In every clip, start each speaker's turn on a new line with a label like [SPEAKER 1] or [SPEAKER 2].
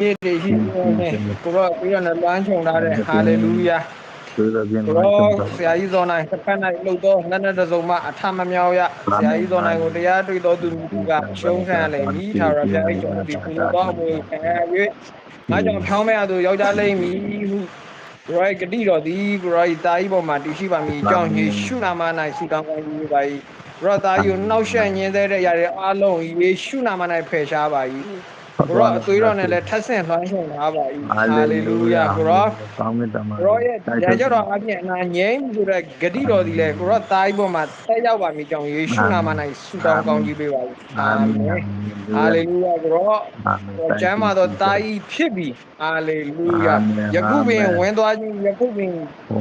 [SPEAKER 1] မြေတွေရှိနေတယ်ကိုတော့ပြီးတော့လည်းလမ်းချုံထားတယ်ဟာလေလုယာ
[SPEAKER 2] ဆိုတော့ပြန်
[SPEAKER 1] ကို
[SPEAKER 2] လာ
[SPEAKER 1] တော့
[SPEAKER 2] တော့
[SPEAKER 1] ဆရာကြီးဇော်နိုင်တစ်ဖက်နိုင်လှုပ်တော့လက်နဲ့တစ်စုံမှအထမမြောက်ရဆရာကြီးဇော်နိုင်ကိုတရားတွေ့တော်သူကရှုံးခံရလေမိထာဝရဘုရား၏ကျွန်တော်ဒီကုလိုတော့အမွေခံရ၍ငါကြောင့်ဖြောင်းမဲ့အသူယောက်ျားလိမ့်မည်ဟုကိုရိုက်ဂတိတော်သည်ကိုရိုက်တာကြီးပေါ်မှာတည်ရှိပါမည်အကြောင်းယေရှုနာမ၌ဆုတောင်းကောင်းကြီးပါ၏ရောသားယူနှောက်ယှက်ညင်းသေးတဲ့ຢာတွေအားလုံးယေရှုနာမ၌ဖယ်ရှားပါ၏ ကိုရောအသွေးတော်နဲ့လည်းထပ်ဆင့်လွှမ်းခြုံထားပါ၏ဟာလေလုယာကိုရော
[SPEAKER 2] ကောင်းမြတ်တမ
[SPEAKER 1] ကိုရောရဲ့ဉာဏ်ကြောင့်အပြင်အနာငြိမ်းဆိုတဲ့ဂတိတော်ဒီလေကိုရောတားကြီးပေါ်မှာတက်ရောက်ပါမည်ကြောင့်ယေရှုနာမ၌ဆုတောင်းကောင်းကြီးပေးပါ၏အာမင်ဟာလေလုယာကိုရောကျမ်းမှာတော့တားကြီးဖြစ်ပြီဟာလေလုယာယခုပင်ဝင်သွားခြင်းယခုပင်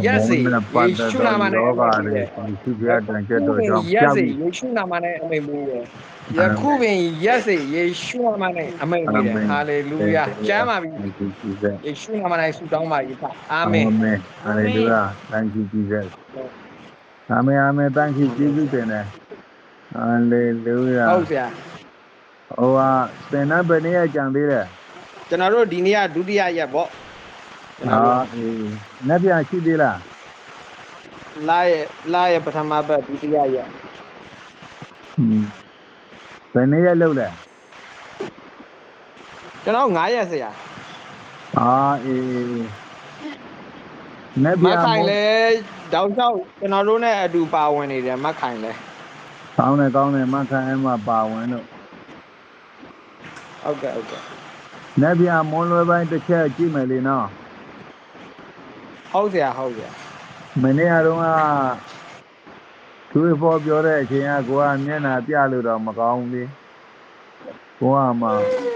[SPEAKER 1] ရက်စေယေရှုနာမ၌
[SPEAKER 2] လော
[SPEAKER 1] အ
[SPEAKER 2] က
[SPEAKER 1] မိန့်
[SPEAKER 2] လေ
[SPEAKER 1] ပေးတယ်
[SPEAKER 2] သူပြတန်ချက်တော့ကြောင့်
[SPEAKER 1] ရက်
[SPEAKER 2] ပြောက်
[SPEAKER 1] စေ
[SPEAKER 2] ပြီး
[SPEAKER 1] ယေရှုနာမ၌အမိန့်ပေးတယ်ယခုပင်ရက်စေယေရှုနာမ၌အမိန့်ပေးတယ်ဟာလေလုယာကျမ်းပါပြီ
[SPEAKER 2] Jesus
[SPEAKER 1] ယေရှုနာမ၌ဆုတောင်းပါ၏ဖအာမင်
[SPEAKER 2] Amen Hallelujah Thank you Jesus Amen Amen Thank you Jesus တင်တယ် Hallelujah
[SPEAKER 1] ဟုတ်ဆရာ
[SPEAKER 2] ဟိုဟာသင်တဲ့ဘယ်နည်းကြံသေးတယ်
[SPEAKER 1] ကျွန်တော်တို့ဒီနေ့ကဒုတိယရက်ပေါ့ကျွန်တော်
[SPEAKER 2] ဟာ
[SPEAKER 1] တို့
[SPEAKER 2] အေးနှစ်ပြန်ရှိသေးလား
[SPEAKER 1] လာရဲ့လာရဲ့ပထမဘက်ဒုတိယရက်
[SPEAKER 2] ဟွန်းဘယ်နည်းရလောက်လဲ
[SPEAKER 1] ကျွန်တော်9ရက်ဆရာ
[SPEAKER 2] အာအေးနှစ်
[SPEAKER 1] မ
[SPEAKER 2] ပြန်
[SPEAKER 1] ခိုင်လဲတောက်လျှောက်ကျွန်တော်တို့နဲ့အတူပါဝင်နေတယ်မခိုင်လဲ
[SPEAKER 2] ကောင်းတယ်ကောင်းတယ်မခံအမပါဝင်တော့
[SPEAKER 1] ဟုတ်ကဲ့ဟုတ်ကဲ့
[SPEAKER 2] နှစ်ပြန်မွန်လွယ်ပိုင်းတစ်ချက်ကြည့်မယ်လေနော်
[SPEAKER 1] ဟုတ်ဆရာဟုတ်ဆရာ
[SPEAKER 2] မနေ့ကတော့ကသူ့ဖော်ပြောတဲ့အချိန်ကကိုကမျက်နှာပြလို့တော့မကောင်းဘူးလေ ကိုကမှ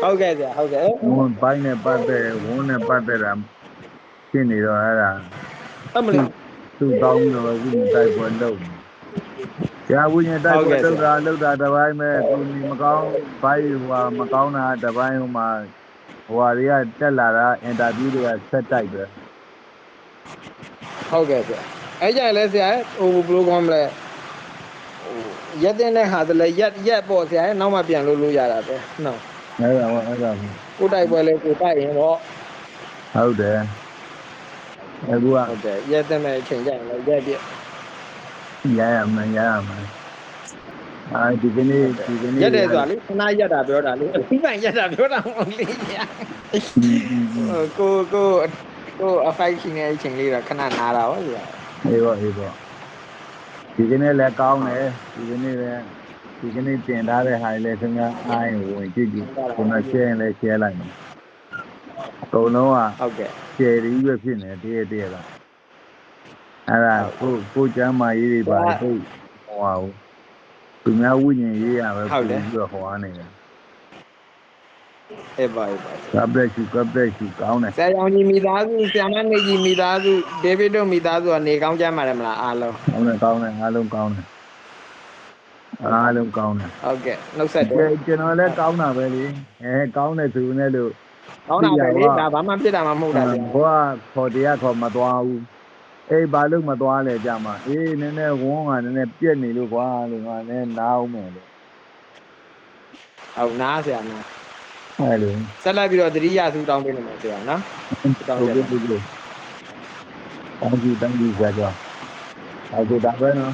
[SPEAKER 1] ဟုတ်ကဲ့ဆရာဟုတ်ကဲ့
[SPEAKER 2] ဝန်ပိုင်းနဲ့ပတ်သက်ဝန်းနဲ့ပတ်သက်တာဖြစ်နေတော့အဲ့ဒါ
[SPEAKER 1] အမလီ
[SPEAKER 2] သူ့ကောင်းပြီးတော့ဝိညာဉ်တိုက်ပွဲလုပ်တယ်။ကြာဝိညာဉ်တိုက်ပွဲလုပ်တာလုပ်တာတစ်ပိုင်းပဲကိုနေမကောင်းဘိုင်းဟိုမကောင်းတာတစ်ပိုင်းဟိုမှာဟိုဟာတွေကတက်လာတာအင်တာဗျူးတွေကဆက်တိုက်ပဲ
[SPEAKER 1] ဟုတ်ကဲ့ဆရာအဲ့ကြရင်လဲဆရာဟိုဘယ်လိုကောင်းမလဲဟို ရက်တဲ့နဲ့ဟာတလဲရက်ရက်ပေါ့ဆရာနောက်မှပြန်လို့လို့ရတာပဲနော်။
[SPEAKER 2] အဲ့ဒါဟောအဲ့ဒါ
[SPEAKER 1] ကိုတိုက်ပွဲလဲကိုတိုက်ရင်တော့
[SPEAKER 2] ဟုတ်တယ်။အခုက
[SPEAKER 1] ဟုတ်တယ်ရက်တဲ့မဲ့အချိန်ကြရင်လဲရက်ပြ
[SPEAKER 2] ရရမယ်ရရမယ်။အဲဒီကနေ့ဒီကနေ့
[SPEAKER 1] ရက်တယ်ဆိုတာလေခဏရက်တာပြောတာလေအပြီးမှရက်တာပြောတာမဟုတ်လေညာဟိုကိုကိုကိုအဖိုက်ရှင်နေတဲ့အချိန်လေးတော့ခဏနားတာဟုတ်လား
[SPEAKER 2] အေးပေါ့အေးပေါ့ ဒီကနေ့လည်းကောင်းတယ်ဒီကနေ့လည်းဒီကနေ့တင်ထားတဲ့ဟာလည်းခင်ဗျားအားရင်ဝင်ကြည့်ကြည့်ကိုယ်နဲ့ share ရင်လည်း share လိုက်မယ်အကုန်လုံးက
[SPEAKER 1] ဟုတ်ကဲ့
[SPEAKER 2] ကျယ်ရီးပဲဖြစ်နေတည်းတည်းလားအဲ့ဒါကိုကိုကျမ်းမာရေးတွေပါကိုဟောအောင်သူများဝိညာဉ်ရေးရပဲပြီးတော့ဟောနေတယ်
[SPEAKER 1] အေးပါအေးပါ
[SPEAKER 2] ကပ်တဲ့ရှိကပ်တဲ့ရှိကောင်းတယ်
[SPEAKER 1] ဆရာရောင်ကြီးမိသားစုဆရာမနေကြီးမိသားစုဒေးဗစ်တို့မိသားစုကနေကောင်းကြမှာတယ်မလားအားလုံး
[SPEAKER 2] ကောင်းတယ်ကောင်းတယ်အားလုံးကောင်းတယ်အားလုံးကောင်းတယ်
[SPEAKER 1] ဟုတ်ကဲ့နှုတ်ဆက်တယ်
[SPEAKER 2] ကျွန်တော်လည်းကောင်းတာပဲလေအဲကောင်းတယ်သူနဲ့လို့
[SPEAKER 1] ကောင်းတာပဲလေဒါဘာမှဖြစ်တာမှမဟုတ်တာဆရာ
[SPEAKER 2] ဘွားခေါ်တရားခေါ်မသွားဘူးအေးဘာလို့မသွားလဲကြမှာအေးနည်းနည်းဝန်းကနည်းနည်းပြက်နေလို့ကွာလို့ငါလည်းနားအောင်မယ်လို့
[SPEAKER 1] ဟုတ်နားဆရာနား
[SPEAKER 2] အဲလို
[SPEAKER 1] ဆက်လိုက်ပြီးတော့တတိယသူတောင်းပေးနေမှာဆရာနော်
[SPEAKER 2] ဟုတ်ကဲ့ဟုတ်ကဲ့တောင်းကြည့်တောင်းကြည့်ကြကြအခုဒါပဲနော်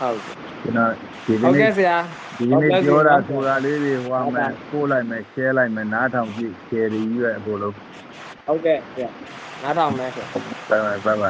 [SPEAKER 1] ဟုတ်
[SPEAKER 2] ကျွန်တော်ဒီ
[SPEAKER 1] ဟုတ်
[SPEAKER 2] နေ့
[SPEAKER 1] ကဲ့ဆရာ
[SPEAKER 2] ဒီနေ့ပြောတာဆိုတာလေးတွေဟိုမှာပို့လိုက်မယ် share လိုက်မယ်နားထောင်ကြည့် share ရည်ရွယ်အကုန်လုံး
[SPEAKER 1] ဟုတ်ကဲ့ဆရာနားထောင်မယ်ဆရာ
[SPEAKER 2] ဘိုင်ဘိုင်ဘိုင်